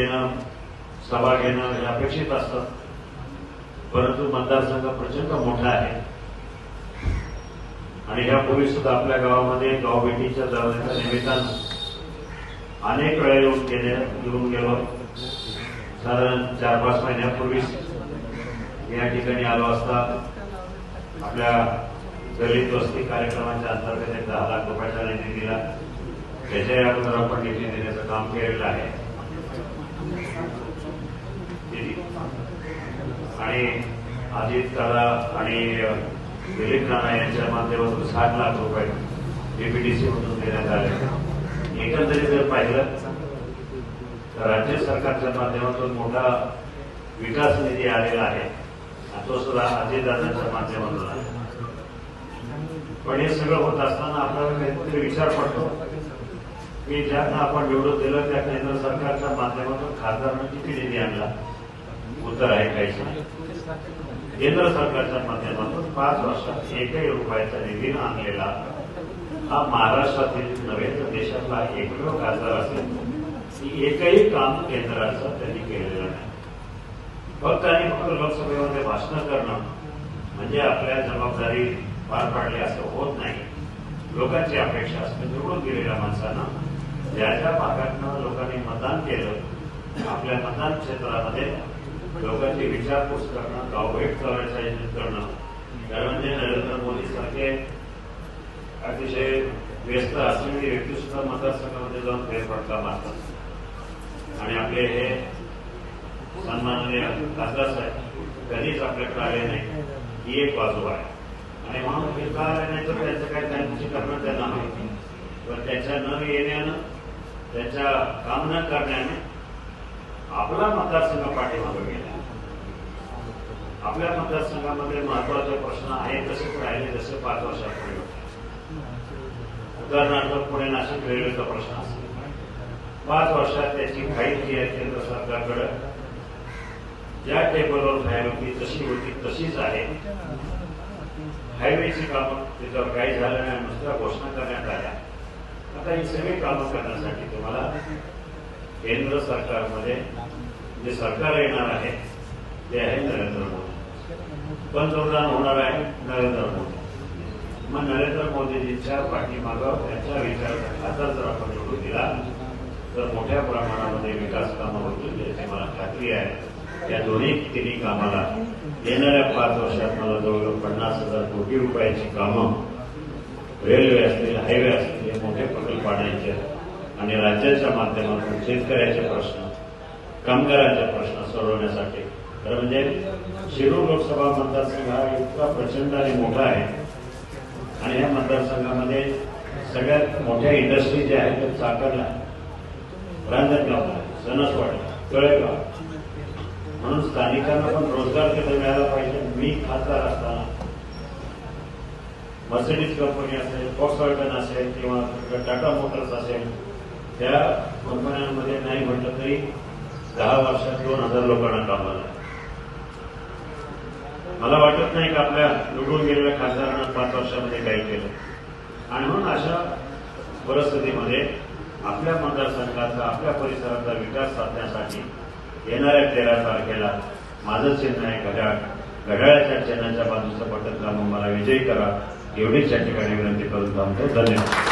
देणं सभा घेणं हे अपेक्षित असतं. परंतु मतदारसंघ प्रचंड मोठा आहे. आणि यापूर्वी सुद्धा आपल्या गावामध्ये गाव भेटीच्या जाण्याच्या निमित्तानं अनेक वेळा येऊन गेले येऊन गेलो. साधारण चार पाच महिन्यापूर्वीच या ठिकाणी आलो असता. आपल्या दलित वस्ती कार्यक्रमाच्या अंतर्गत एक दहा लाख रुपयाचा निधी दिला. त्याच्या अगोदर आपण निधी देण्याचं काम केलेलं आहे. आणि अजित दादा आणि दिलीप राणा यांच्या माध्यमातून साठ लाख रुपये एपीडीसी मधून देण्यात आले. एकंदरीत जर पाहिलं तर राज्य सरकारच्या माध्यमातून मोठा विकास निधी आलेला आहे. तो सुद्धा अजितदादांच्या माध्यमातून आहे पण हे सगळं होत असताना आपल्याला काहीतरी विचार पडतो. की ज्यांना आपण निवडून दिलं त्या केंद्र सरकारच्या माध्यमातून खासदारांना किती निधी आणला? उत्तर आहे काहीच केंद्र सरकारच्या माध्यमातून पाच वर्षात एकही रुपयाचा निधी आणलेला हा महाराष्ट्रातील नव्हे तर देशातला एकमेव खासदार असेल की एकही काम केंद्राचं त्यांनी केलेलं नाही. फक्त आणि फक्त लोकसभेमध्ये भाषण करणं म्हणजे आपल्या जबाबदारी पार पाडली असं होत नाही. लोकांची अपेक्षा असते निवडून गेलेल्या माणसांना ज्या ज्या भागातनं लोकांनी मतदान केलं आपल्या मतदान क्षेत्रामध्ये लोकांची विचारपूस करणं गावभेट करण्याचं आयोजन करणं कारण म्हणजे नरेंद्र मोदी सारखे अतिशय व्यस्त असलेली व्यक्ती सुद्धा मतदारसंघामध्ये जाऊन फेरफटका मारतात. आणि आपले हे सन्माननीय खासदार साहेब कधीच आपल्याकडे आले नाही ही एक बाजू आहे. आणि म्हणून हे येण्याचं आले नाही त्याचं काय त्यांची करणं त्यांना माहिती पण त्याच्या न येण्यानं त्याच्या काम न करण्याने आपला मतदारसंघ पाठीमागं गेला. आपल्या मतदारसंघामध्ये महत्त्वाचे प्रश्न आहेत तसेच राहिले जसे पाच वर्षापूर्वी. होते उदाहरणार्थ पुणे नाशिक रेल्वेचा प्रश्न असेल. पाच वर्षात त्याची काही जी आहे केंद्र सरकारकडे. ज्या टेबलवर फाईल होती तशी होती तशीच आहे. हायवेची कामं त्याच्यावर काही झालं नाही नुसत्या घोषणा करण्यात आल्या. आता ही सेमी कामं करण्यासाठी तुम्हाला केंद्र सरकारमध्ये जे सरकार येणार आहे ते आहे नरेंद्र मोदी. पंतप्रधान होणार आहे नरेंद्र मोदी. मग नरेंद्र मोदीजींच्या पाठीमागं त्यांचा विचार आता जर आपण निवडून दिला तर मोठ्या प्रमाणामध्ये विकास कामं होतील याची मला खात्री आहे. या दोन्ही तिन्ही कामाला येणाऱ्या पाच वर्षात मला जवळजवळ पन्नास हजार कोटी रुपयाची कामं रेल्वे असतील हायवे असतील हे मोठे प्रकल्प आणायचे आणि राज्याच्या माध्यमातून शेतकऱ्याचे प्रश्न कामगारांचे प्रश्न सोडवण्यासाठी. खरं म्हणजे शिरूर लोकसभा मतदारसंघ हा इतका प्रचंड आणि मोठा आहे. आणि या मतदारसंघामध्ये सगळ्यात मोठ्या इंडस्ट्री ज्या आहेत त्या चाकरला रांजणगाव सणसवाडी तळेगाव म्हणून स्थानिकांना पण रोजगार तिथे मिळाला पाहिजे मी खासदार असताना मर्सिडीज कंपनी असेल फॉक्सवॅगन असेल किंवा टाटा मोटर्स असेल त्या कंपन्यांमध्ये नाही म्हटलं तरी दहा वर्षात दोन हजार लोकांना कामाला मला वाटत नाही की आपल्या निवडून गेलेल्या खासदारांना पाच वर्षामध्ये काही केलं. आणि म्हणून अशा परिस्थितीमध्ये आपल्या मतदारसंघाचा आपल्या परिसराचा विकास साधण्यासाठी येणाऱ्या तेरा तारखेला माझं चिन्ह आहे घड्याळ. घड्याळाच्या चिन्हाच्या बाजूचं पटक दाबून मला विजयी करा. एवढीच या ठिकाणी विनंती करून थांबतो. धन्यवाद.